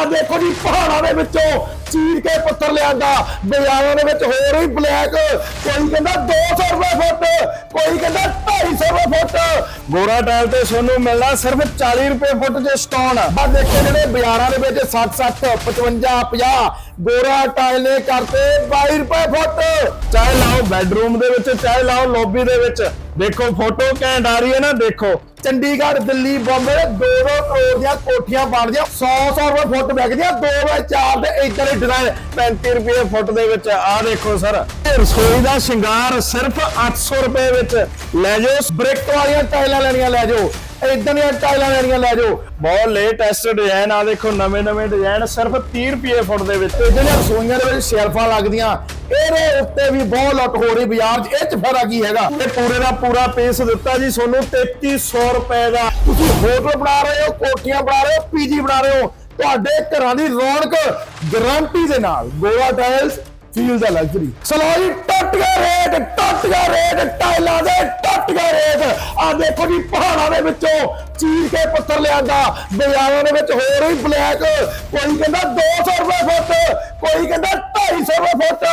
ਆ ਦੇਖੋ ਜੀ ਪਹਾੜਾਂ ਦੇ ਵਿੱਚੋਂ ਚੀਰ ਕੇ ਪੱਥਰ ਲਿਆਂਦਾ। ਬਾਜ਼ਾਰਾਂ ਦੇ ਵਿੱਚ ਹੋਰ ਹੀ ਬਲੈਕ। ਕੋਈ ਕਹਿੰਦਾ 200 ਰੁਪਏ ਫੁੱਟ ਕੋਈ ਕਹਿੰਦਾ 250 ਰੁਪਏ ਫੁੱਟ। ਗੋਰਾ ਟਾਇਲ ਤੇ ਤੁਹਾਨੂੰ ਮਿਲਣਾ ਸਿਰਫ 40 ਰੁਪਏ ਫੁੱਟ ਦੇ ਸਟੋਨ। ਆ ਦੇਖੋ ਜਿਹੜੇ ਬਾਜ਼ਾਰਾਂ ਦੇ ਵਿੱਚ 60 60 55 50 ਗੋਰਾ ਟਾਇਲ ਨੇ ਕਰਤੇ 22 ਰੁਪਏ ਫੁੱਟ। ਚਾਹੇ ਲਾਓ ਬੈੱਡਰੂਮ ਦੇ ਵਿੱਚ, ਚਾਹੇ ਲਾਓ ਲੌਬੀ ਦੇ ਵਿੱਚ। ਦੇਖੋ, ਫੋਟੋ ਘੈਂਟ ਆ ਰਹੀ ਹੈ ਨਾ, ਦੇਖੋ। ਚੰਡੀਗੜ੍ਹ, ਦਿੱਲੀ, ਬੰਬੇ ਦੋ ਦੋ ਕਰੋੜ ਦੀਆਂ ਕੋਠੀਆਂ ਬਣਦੀਆਂ 100-100 ਰੁਪਏ ਫੁੱਟ ਵਿਕਦੀਆਂ 2 ਬਾਈ 4 ਦੇ ਇਦਾਂ ਦੇ ਡਿਜ਼ਾਈਨ 35 ਰੁਪਏ ਫੁੱਟ ਦੇ ਵਿੱਚ। ਆ ਦੇਖੋ ਸਰ ਰਸੋਈ ਦਾ ਸ਼ਿੰਗਾਰ ਸਿਰਫ 800 ਰੁਪਏ ਵਿੱਚ। ਲੈ ਜਾਓ ਬ੍ਰਿਕ ਵਾਲੀਆਂ ਟਾਈਲਾਂ ਲੈਣੀਆਂ, ਲੈ ਜਾਓ। ਇਦਾਂ ਦੀਆਂ ਟਾਈਲਾਂ ਲੈਣੀਆਂ, ਲੈ ਜਾਓ। ਬਹੁਤ ਲੇਟੈਸਟ ਡਿਜ਼ਾਈਨ ਆ, ਦੇਖੋ, ਨਵੇਂ ਨਵੇਂ ਡਿਜ਼ਾਈਨ ਸਿਰਫ 30 ਰੁਪਏ ਫੁੱਟ ਦੇ ਵਿੱਚ। ਤੇ ਜਿਹੜੀਆਂ ਰਸੋਈਆਂ ਦੇ ਵਿੱਚ ਸ਼ੈਲਫਾਂ ਲੱਗਦੀਆਂ, ਇਹਦੇ ਉੱਤੇ ਵੀ ਬਹੁਤ ਲੁੱਟ ਹੋ ਰਹੀ ਬਾਜ਼ਾਰ 'ਚ। ਇਹ 'ਚ ਫ਼ਰਕ ਕੀ ਹੈਗਾ? ਇਹ ਪੂਰੇ ਦਾ ਪੂਰਾ ਪੀਸ ਦਿੱਤਾ ਜੀ ਤੁਹਾਨੂੰ 3300 ਰੁਪਏ ਦਾ। ਤੁਸੀਂ ਹੋਟਲ ਬਣਾ ਰਹੇ ਹੋ, ਕੋਠੀਆਂ ਬਣਾ ਰਹੇ ਹੋ, ਪੀਜੀ ਬਣਾ ਰਹੇ ਹੋ। ਤੁਹਾਡੇ ਘਰਾਂ ਦੀ ਰੌਣਕ ਗਾਰੰਟੀ ਦੇ ਨਾਲ, ਗੋਆ ਟਾਇਲਸ ਫੀਲ ਦਾ। ਲਗਜ਼ਰੀ ਚਲੋ ਟੱਟ ਗਿਆ ਰੇਟ ਟੱਟ ਗਿਆ ਰੇਟ ਟਾਈਲਾਂ ਦੇ ਟੱਟ ਗਿਆ ਰੇਟ ਆ ਦੇਖੋ ਜੀ ਪਹਾੜਾਂ ਦੇ ਵਿੱਚੋਂ ਚੀਰ ਕੇ ਪੱਥਰ ਲਿਆਂਦਾ। ਬਾਜ਼ਾਰਾਂ ਦੇ ਵਿੱਚ ਹੋਰ ਹੀ ਬਲੈਕ ਕੋਈ ਕਹਿੰਦਾ 200 ਰੁਪਏ ਫੁੱਟ, ਕੋਈ ਕਹਿੰਦਾ 250 ਰੁਪਏ ਫੁੱਟ,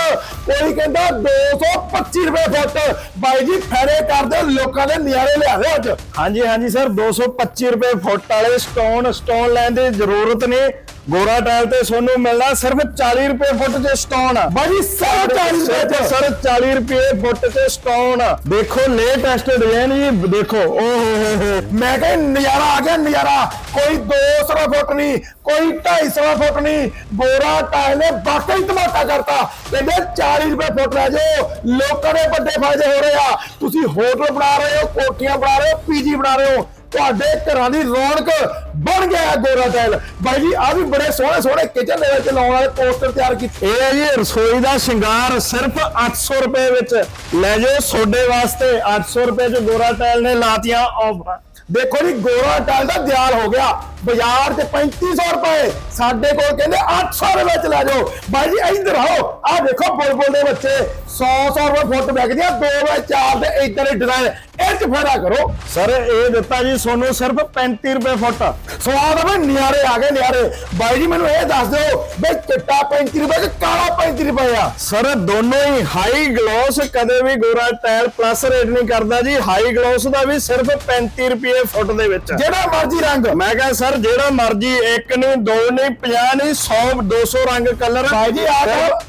ਕੋਈ ਕਹਿੰਦਾ 225 ਰੁਪਏ ਫੁੱਟ। ਬਾਈ ਜੀ ਫੜੇ ਕਰਦੇ, ਲੋਕਾਂ ਦੇ ਨਿਆਰੇ ਲਿਆਵੇ ਅੱਜ। ਹਾਂਜੀ ਹਾਂਜੀ ਸਰ 225 ਰੁਪਏ ਫੁੱਟ ਵਾਲੇ ਸਟੋਨ ਸਟੋਨ ਲੈਣ ਦੀ ਜ਼ਰੂਰਤ ਨਹੀਂ। ਗੋਰਾ ਟਾਇਲ ਤੇ ਤੁਹਾਨੂੰ ਮਿਲਣਾ ਸਿਰਫ 40 ਰੁਪਏ ਫੁੱਟ ਦੇ ਸਟੋਨ ਬਾਜੀ 140 ਰੁਪਏ ਸਿਰਫ ਚ ਸਰ 40 ਰੁਪਏ ਫੁੱਟ ਤੇ ਸਟੋਨ। ਦੇਖੋ ਲੇਟੈਸਟ ਡਿਜ਼ਾਈਨ ਜੀ ਦੇਖੋ। ਓ ਹੋ ਹੋ ਹੋ। ਮੈਂ ਕਿਹਾ ਨਜ਼ਾਰਾ ਆ ਗਿਆ ਨਜ਼ਾਰਾ। ਕੋਈ 200 ਫੁੱਟ ਨਹੀਂ ਕੋਈ 250 ਫੁੱਟ ਨਹੀਂ ਗੋਰਾ ਟਾਇਲ ਨੇ ਵਾਕਈ ਧਮਾਕਾ ਕਰਤਾ। ਕਹਿੰਦੇ 40 ਰੁਪਏ ਫੁੱਟ ਲੈ ਜਾਓ। ਲੋਕਾਂ ਦੇ ਵੱਡੇ ਫਾਇਦੇ ਹੋ ਰਹੇ ਆ। ਤੁਸੀਂ ਹੋਟਲ ਬਣਾ ਰਹੇ ਹੋ ਕੋਠੀਆਂ ਬਣਾ ਰਹੇ ਹੋ ਪੀਜੀ ਬਣਾ ਰਹੇ ਹੋ। ਤੁਹਾਡੇ ਘਰਾਂ ਦੀ ਰੌਣਕ ਬਣ ਗਿਆ ਗੋਰਾ ਟਾਇਲ ਬਾਈ ਜੀ ਆ ਵੀ ਬੜੇ ਸੋਹਣੇ ਸੋਹਣੇ ਕਿਚਨ ਦੇ ਵਿੱਚ ਲਾਉਣ ਵਾਲੇ ਪੋਸਟਰ ਤਿਆਰ ਕੀਤੇ। ਇਹ ਹੈ ਜੀ ਰਸੋਈ ਦਾ ਸ਼ਿੰਗਾਰ ਸਿਰਫ 800 ਰੁਪਏ ਵਿੱਚ। ਲੈ ਜਾਓ ਸੋਡੇ ਵਾਸਤੇ 800 ਰੁਪਏ ਚ ਗੋਰਾ ਟਾਇਲ ਨੇ ਲਾਤੀਆਂ ਆਫਰਾਂ ਦੇਖੋ ਜੀ ਗੋਰਾ ਟਾਇਲ ਦਾ ਦਿਆਲ ਹੋ ਗਿਆ। ਬਾਜ਼ਾਰ 'ਚ 3500 ਰੁਪਏ। ਸਾਡੇ ਕੋਲ ਕਹਿੰਦੇ 800 ਦੇ ਵਿੱਚ ਲੈ ਜਾਓ। ਬਾਈ ਜੀ ਇੱਧਰ ਆਓ। ਆਹ ਦੇਖੋ ਬੁਲਬੁਲ ਦੇ ਬੱਚੇ। 100 100 ਰੁਪਏ ਫੁੱਟ ਵਿਕਦੀਆਂ 2 ਬਾਈ 4 ਦੇ ਇਦਾਂ ਦੇ ਡਿਜ਼ਾਈਨ ਇਹ 'ਚ ਫਾਇਦਾ ਕਰੋ। ਸਰ ਇਹ ਦਿੱਤਾ ਜੀ ਤੁਹਾਨੂੰ ਸਿਰਫ 35 ਰੁਪਏ ਫੁੱਟ। ਸਵਾਦ ਆ ਨਿਆਰੇ ਆ ਗਏ ਨਿਆਰੇ। ਬਾਈ ਜੀ ਮੈਨੂੰ ਇਹ ਦੱਸ ਦਿਓ ਬਈ ਚਿੱਟਾ 35 ਰੁਪਏ ਕਿ ਕਾਲਾ 35 ਰੁਪਏ ਆ? ਸਰ ਦੋਨੋਂ ਹੀ ਹਾਈ ਗਲੋਸ ਕਦੇ ਵੀ ਗੋਰਾ ਟਾਇਲ ਪਲੱਸ ਰੇਟ ਨਹੀਂ ਕਰਦਾ ਜੀ। ਹਾਈ ਗਲੋਸ ਦਾ ਵੀ ਸਿਰਫ 35 ਰੁਪਏ ਫੁੱਟ ਦੇ ਵਿੱਚ। ਜਿਹੜਾ ਮਰਜ਼ੀ ਰੰਗ। ਮੈਂ ਕਹਾਂ ਸਰ ਜਿਹੜਾ ਮਰਜ਼ੀ ਇੱਕ ਨਹੀਂ ਦੋ ਨਹੀਂ 50 ਨਹੀਂ 100 200 ਰੰਗ ਕਲਰ। ਬਾਈ ਜੀ ਆ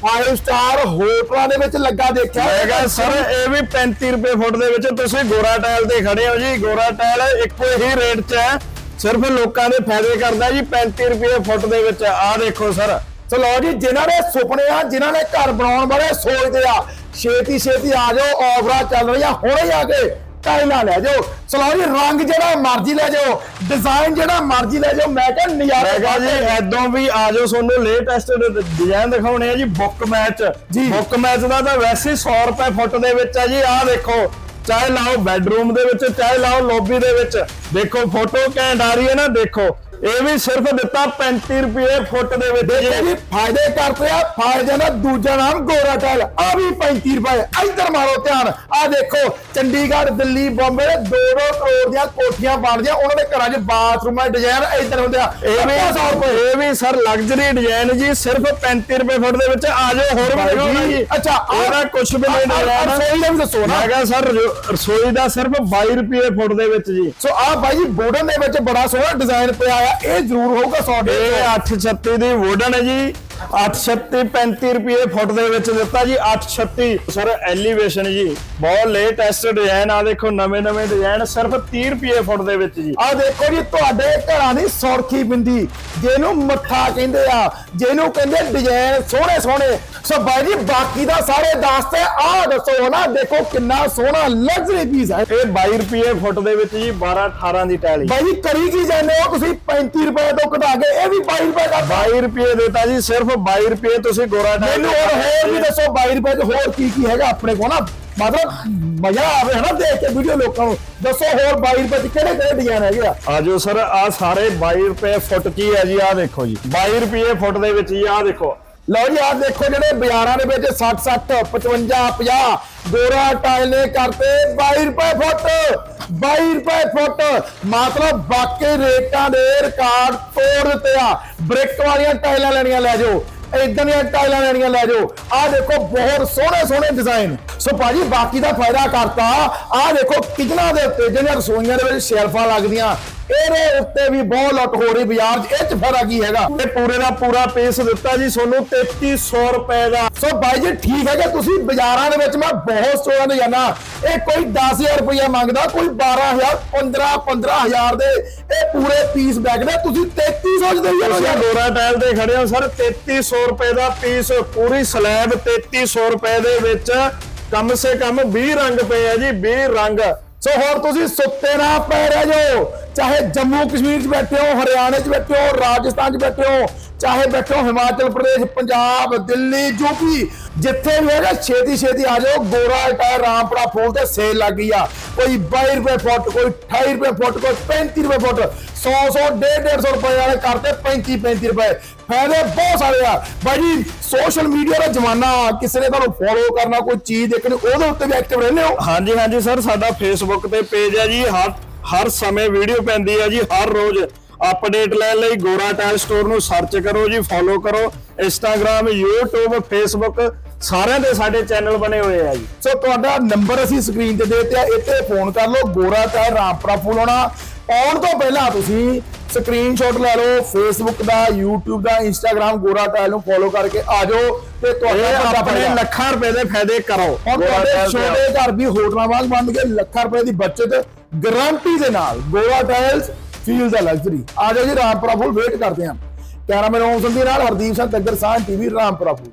5 ਸਟਾਰ ਹੋਟਲਾਂ ਦੇ ਵਿੱਚ ਲੱਗਾ ਦੇਖਿਆ। ਕਹਾਂ ਸਰ ਇਹ ਵੀ 35 ਰੁਪਏ ਫੁੱਟ ਦੇ ਵਿੱਚ ਤੁਸੀਂ ਗੋਰਾ ਟਾਇਲ ਤੇ ਖੜੇ ਹੋ ਜੀ। ਗੋਰਾ ਟਾਇਲ ਇੱਕੋ ਹੀ ਰੇਟ 'ਚ ਹੈ। ਸਿਰਫ ਲੋਕਾਂ ਦੇ ਫਾਇਦੇ ਕਰਦਾ ਜੀ 35 ਰੁਪਏ ਫੁੱਟ ਦੇ ਵਿੱਚ। ਆਹ ਦੇਖੋ ਸਰ। ਚਲੋ ਜੀ ਜਿਨ੍ਹਾਂ ਦੇ ਸੁਪਨੇ ਆ ਜਿਨ੍ਹਾਂ ਨੇ ਘਰ ਬਣਾਉਣ ਬਾਰੇ ਸੋਚਦੇ ਆ ਛੇਤੀ ਛੇਤੀ ਆ ਜਾਓ ਆਫਰਾਂ ਚੱਲ ਰਹੀਆਂ ਹੁਣੇ ਆ ਕੇ ਟਾਈਲਾਂ ਲੈ ਜਾਓ। ਜੀ ਰੰਗ ਜਿਹੜਾ ਮਰਜ਼ੀ ਲੈ ਜਾਓ ਡਿਜ਼ਾਈਨ ਜਿਹੜਾ ਮਰਜ਼ੀ ਲੈ ਜਾਓ ਮੈਂ ਕਿਹਾ ਨਜ਼ਾਰੇ ਮੈਂ ਕਹਾਂ ਜੀ ਐਦੋਂ ਵੀ ਆ ਜਾਓ ਤੁਹਾਨੂੰ ਲੇਟੈਸਟ ਡਿਜ਼ਾਈਨ ਦਿਖਾਉਣੇ ਆ ji book match. Book match ਦਾ ਤਾਂ ਵੈਸੇ ਹੀ 100 ਰੁਪਏ ਫੁੱਟ ਦੇ ਵਿੱਚ ਆ ਜੀ ਆਹ ਦੇਖੋ। ਚਾਹੇ ਲਾਓ ਬੈੱਡਰੂਮ ਦੇ ਵਿੱਚ ਚਾਹੇ ਲਾਓ ਲੌਬੀ ਦੇ ਵਿੱਚ। ਦੇਖੋ ਫੋਟੋ ਘੈਂਟ ਆ ਰਹੀ ਹੈ ਨਾ ਦੇਖੋ। ਇਹ ਵੀ ਸਿਰਫ ਦਿੱਤਾ 35 ਰੁਪਏ ਫੁੱਟ ਦੇ ਵਿੱਚ। ਜੀ ਜੀ ਫਾਇਦੇ ਕਰਦੇ ਆ ਫਾਇਦੇ ਦਾ ਦੂਜਾ ਨਾਮ ਗੋਰਾ ਟੈਲ ਆ ਵੀ 35 ਰੁਪਏ। ਇੱਧਰ ਮਾਰੋ ਧਿਆਨ। ਆ ਦੇਖੋ ਚੰਡੀਗੜ੍ਹ ਦਿੱਲੀ ਬੰਬੇ ਦੇ 2-2 ਕਰੋੜ ਦੀਆਂ ਕੋਠੀਆਂ ਬਣਦੀਆਂ ਉਹਨਾਂ ਦੇ ਘਰਾਂ 'ਚ ਬਾਥਰੂਮਾਂ ਦੇ ਡਿਜ਼ਾਈਨ ਇੱਧਰ ਹੁੰਦੇ ਆ। ਇਹ ਵੀ 100 ਰੁਪਏ। ਇਹ ਵੀ ਸਰ ਲਗਜ਼ਰੀ ਡਿਜ਼ਾਈਨ ਜੀ ਸਿਰਫ 35 ਰੁਪਏ ਫੁੱਟ ਦੇ ਵਿੱਚ। ਆ ਜਾਓ ਹੋਰ ਵੀ ਦਿਖਾਉਣਾ ਜੀ ਅੱਛਾ ਆਹ- ਕੁਝ ਵੀ ਨਹੀਂ ਆਹ- ਆਹ ਡਿਜ਼ਾਈਨ ਰਸੋਈ ਦਾ ਵੀ ਦੱਸੋ ਨਾ। ਕਿਹਾ ਸਰ ਰਸੋਈ ਦਾ ਸਿਰਫ 22 ਰੁਪਏ ਫੁੱਟ ਦੇ ਵਿੱਚ ਜੀ। ਸੋ ਆ ਬਾਈ ਜੀ ਬੋਰਡਨ ਦੇ ਵਿੱਚ ਬੜਾ ਸੋਹਣਾ ਡਿਜ਼ਾਈਨ ਪਿਆ ਆ ਇਹ ਜ਼ਰੂਰ ਹੋਊਗਾ 100 ਇਹ 836 ਦੀ ਵੁਡਨ ਹੈ ਜੀ। 836 35 ਰੁਪਏ ਫੁੱਟ ਦੇ ਵਿੱਚ ਦਿੱਤਾ ਜੀ। 836 ਸਰ ਐਲੀਵੇਸ਼ਨ ਜੀ। ਬਹੁਤ ਲੇਟੈਸਟ ਡਿਜ਼ਾਈਨ ਆ ਦੇਖੋ ਨਵੇਂ ਨਵੇਂ ਡਿਜ਼ਾਈਨ ਸਿਰਫ 30 ਰੁਪਏ ਫੁੱਟ ਦੇ ਵਿੱਚ ਜੀ। ਆ ਦੇਖੋ ਜੀ ਤੁਹਾਡੇ ਘਰਾਂ ਦੀ ਸੌਰਖੀ ਬਿੰਦੀ ਜਿਹਨੂੰ ਮੱਠਾ ਕਹਿੰਦੇ ਆ ਜਿਹਨੂੰ ਕਹਿੰਦੇ ਡਿਜ਼ਾਈਨ ਸੋਹਣੇ ਸੋਹਣੇ ਸੋ ਬਾਈ ਜੀ ਬਾਕੀ ਦਾ ਸਾਰੇ ਦੱਸ ਤੇ ਆ ਦੱਸੋ ਨਾ ਦੇਖੋ ਕਿੰਨਾ ਸੋਹਣਾ ਲਗਜ਼ਰੀ ਪੀਸ ਹੈ। ਇਹ 22 ਰੁਪਏ ਫੁੱਟ ਦੇ ਵਿੱਚ ਜੀ 12 18 ਦੀ ਟੈਲੀ ਬਾਈ ਜੀ ਕਰੀ ਕੀ ਜਾਂਦੇ ਹੋ ਤੁਸੀਂ 35 ਰੁਪਏ ਤੋਂ ਘਟਾ ਕੇ ਇਹ ਵੀ 22 ਰੁਪਏ ਦਾ 22 ਰੁਪਏ ਦੇਤਾ ਜੀ ਸਿਰਫ 22 ਰੁਪਏ ਤੁਸੀਂ ਗੋਰਾ ਟਾਈਲ ਮੈਨੂੰ ਹੋਰ ਹੋਰ ਵੀ ਦੱਸੋ 22 ਰੁਪਏ ਚ ਹੋਰ ਕੀ ਕੀ ਹੈਗਾ ਆਪਣੇ ਕੋਲ ਨਾ। ਮਤਲਬ ਮਜ਼ਾ ਆਵੇ ਹਨਾ ਦੇਖ ਕੇ ਵੀਡੀਓ ਲੋਕਾਂ ਨੂੰ। ਦੱਸੋ ਹੋਰ 22 ਰੁਪਏ ਚ ਕਿਹੜੇ ਕਿਹੜੇ ਡਿਜ਼ਾਈਨ ਹੈਗੇ ਆ? ਆਜੋ ਸਰ ਆ ਸਾਰੇ 22 ਰੁਪਏ ਫੁੱਟ ਕੀ ਹੈ ਜੀ ਆ ਦੇਖੋ ਜੀ। 22 ਰੁਪਏ ਫੁੱਟ ਦੇ ਵਿੱਚ ਜੀ ਆ ਦੇਖੋ। ਲਓ ਜੀ, ਆਹ ਦੇਖੋ ਜਿਹੜੇ ਬਾਜ਼ਾਰਾਂ ਦੇ ਵਿੱਚ 60 60 55 50 ਗੋਰਾ ਟਾਇਲ ਨੇ ਕਰਤੇ 22 ਰੁਪਏ ਫੁੱਟ 22 ਰੁਪਏ ਫੁੱਟ। ਮਤਲਬ ਬਾਕੀ ਰੇਟਾਂ ਦੇ ਰਿਕਾਰਡ ਤੋੜ ਦਿੱਤੇ ਆ। ਬ੍ਰਿਕ ਵਾਲੀਆਂ ਟਾਇਲਾਂ ਲੈਣੀਆਂ ਲੈ ਜਾਓ ਇਦਾਂ ਦੀਆਂ ਟਾਈਲਾਂ ਲੈਣੀਆਂ ਲੈ ਜਾਓ। ਆਹ ਦੇਖੋ, ਬਹੁਤ ਸੋਹਣੇ ਸੋਹਣੇ ਡਿਜ਼ਾਈਨ ਸੋ ਭਾਜੀ, ਬਾਕੀ ਦਾ ਫਾਇਦਾ ਕਰਤਾ। ਆਹ ਦੇਖੋ ਕਿਚਨਾਂ ਦੇ ਉੱਤੇ, ਜਿਹੜੀਆਂ ਰਸੋਈਆਂ ਦੇ ਵਿੱਚ ਸ਼ੈਲਫਾਂ ਲੱਗਦੀਆਂ ਇਹਦੇ ਉੱਤੇ ਵੀ ਬਹੁਤ ਲੁੱਟ ਹੋ ਰਹੀ ਬਾਜ਼ਾਰ 'ਚ। ਇਹ 'ਚ ਫਾਇਦਾ ਕੀ ਹੈਗਾ? ਇਹ ਪੂਰੇ ਦਾ ਪੂਰਾ ਪੀਸ ਦਿੱਤਾ ਜੀ ਤੁਹਾਨੂੰ 3300 ਰੁਪਏ ਦਾ। ਸੋ ਬਾਈ ਜੀ ਠੀਕ ਹੈ ਕਿ ਤੁਸੀਂ ਬਾਜ਼ਾਰਾਂ ਦੇ ਵਿੱਚ ਮੈਂ ਬਹੁਤ ਸਟੋਰਾਂ ਤੇ ਜਾਣਾ ਇਹ ਕੋਈ 10000 ਰੁਪਇਆ ਮੰਗਦਾ ਕੋਈ 12000 15 15000 ਦੇ ਇਹ ਪੂਰੇ ਪੀਸ ਬੈਗ ਨੇ। ਤੁਸੀਂ 3300 ਚ ਦੇਈ ਜਾਂਦੇ ਗੋਰਾ ਟਾਇਲ ਤੇ ਖੜੇ ਹੋ ਸਰ 3300 ਰੁਪਏ ਦਾ ਪੀਸ ਪੂਰੀ ਸਲੈਬ 3300 ਰੁਪਏ ਦੇ ਵਿੱਚ। ਕਮ ਸੇ ਕਮ 20 ਰੰਗ ਪਏ ਆ ਜੀ 20 ਰੰਗ। ਸੋ ਹੋਰ ਤੁਸੀਂ ਸੁੱਤੇ ਨਾ ਪੈ ਰਹਿ ਜਾਓ ਚਾਹੇ ਜੰਮੂ ਕਸ਼ਮੀਰ 'ਚ ਬੈਠੇ ਹੋ, ਹਰਿਆਣੇ 'ਚ ਬੈਠੇ ਹੋ, ਰਾਜਸਥਾਨ 'ਚ ਬੈਠੇ ਹੋ, ਚਾਹੇ ਬੈਠੇ ਹੋ ਹਿਮਾਚਲ ਪ੍ਰਦੇਸ਼, ਪੰਜਾਬ, ਦਿੱਲੀ ਯੂਪੀ ਜਿੱਥੇ ਵੀ ਹੈਗਾ, ਛੇਤੀ ਛੇਤੀ ਆ ਜਾਓ। ਗੋਰਾ ਟਾਇਰ ਰਾਮਪੁਰਾ ਫੋਲ ਤੇ ਸੇਲ ਲੱਗ ਗਈ ਆ। ਕੋਈ 22 ਰੁਪਏ ਫੁੱਟ, ਕੋਈ 28 ਰੁਪਏ ਫੁੱਟ, ਕੋਈ 35 ਰੁਪਏ ਫੁੱਟ 100 100 150 ਰੁਪਏ ਵਾਲੇ ਕਰਤੇ 35 35 ਰੁਪਏ। ਫਾਇਦੇ ਬਹੁਤ ਸਾਰੇ ਆ। ਬਾਈ ਜੀ ਸੋਸ਼ਲ ਮੀਡੀਆ ਦਾ ਜ਼ਮਾਨਾ, ਕਿਸੇ ਨੇ ਤੁਹਾਨੂੰ ਫੋਲੋ ਕਰਨਾ, ਕੋਈ ਚੀਜ਼ ਦੇਖਣੀ, ਉਹਦੇ ਉੱਤੇ ਵੀ ਐਕਟਿਵ ਰਹਿੰਦੇ ਹੋ? ਹਾਂਜੀ ਹਾਂਜੀ ਸਰ ਸਾਡਾ ਫੇਸਬੁੱਕ ਤੇ ਪੇਜ ਹੈ ਜੀ, ਹਰ ਹਰ ਸਮੇਂ ਵੀਡੀਓ ਪੈਂਦੀ ਹੈ ਜੀ ਹਰ ਰੋਜ਼ ਅਪਡੇਟ ਲੈਣ ਲਈ ਗੋਰਾ ਟਾਇਲ ਸਟੋਰ ਨੂੰ ਸਰਚ ਕਰੋ ਜੀ ਫੋਲੋ ਕਰੋ ਇੰਸਟਾਗ੍ਰam YouTube Facebook ਸਾਰਿਆਂ ਦੇ ਸਾਡੇ ਚੈਨਲ ਬਣੇ ਹੋਏ ਆ ਜੀ ਸੋ ਤੁਹਾਡਾ ਨੰਬਰ ਅਸੀਂ ਸਕਰੀਨ ਤੇ ਦੇ ਦਿੱਤਾ ਇੱਥੇ ਫੋਨ ਕਰ ਲਓ ਗੋਰਾ ਟਾਇਰ ਰਾਮਪੁਰਾ ਫੂਲ ਹੋਣਾ ਆਉਣ ਤੋਂ ਪਹਿਲਾਂ ਤੁਸੀਂ ਸਕਰੀਨਸ਼ਾਟ ਲੈ ਲਓ ਫੇਸਬੁੱਕ ਦਾ YouTube ਦਾ Instagram ਗੋਰਾ ਟਾਇਰ ਨੂੰ ਫੋਲੋ ਕਰਕੇ ਆ ਜਾਓ ਤੇ ਤੁਹਾਡਾ ਆਪਣੇ। ਲੱਖਾਂ ਰੁਪਏ ਦੇ ਫਾਇਦੇ ਕਰੋ ਹੁਣ ਤੁਹਾਡੇ ਟਾਇਲ। ਛੋਟੇ ਘਰ ਵੀ ਹੋਟਲਾਂ ਵਾਂਗ ਬਣ ਕੇ ਲੱਖਾਂ ਰੁਪਏ ਦੀ ਬਚਤ ਗਾਰੰਟੀ ਦੇ ਨਾਲ ਗੋਆ ਟਾਇਲਸ ਫੀਲ ਦਾ ਲਗਜ਼ਰੀ ਆ ਜਾਓ ਜੀ, ਰਾਮਪੁਰਾ ਫੂਲ ਵੇਟ ਕਰਦੇ ਹਾਂ। ਕੈਮਰਾਮੈਨ ਓਮ ਸੰਧੀ ਨਾਲ ਹਰਦੀਪ ਸਿੰਘ ਤੱਗਰ ਸਾਹ ਟੀਵੀ ਰਾਮਪੁਰਾ ਫੂਲ।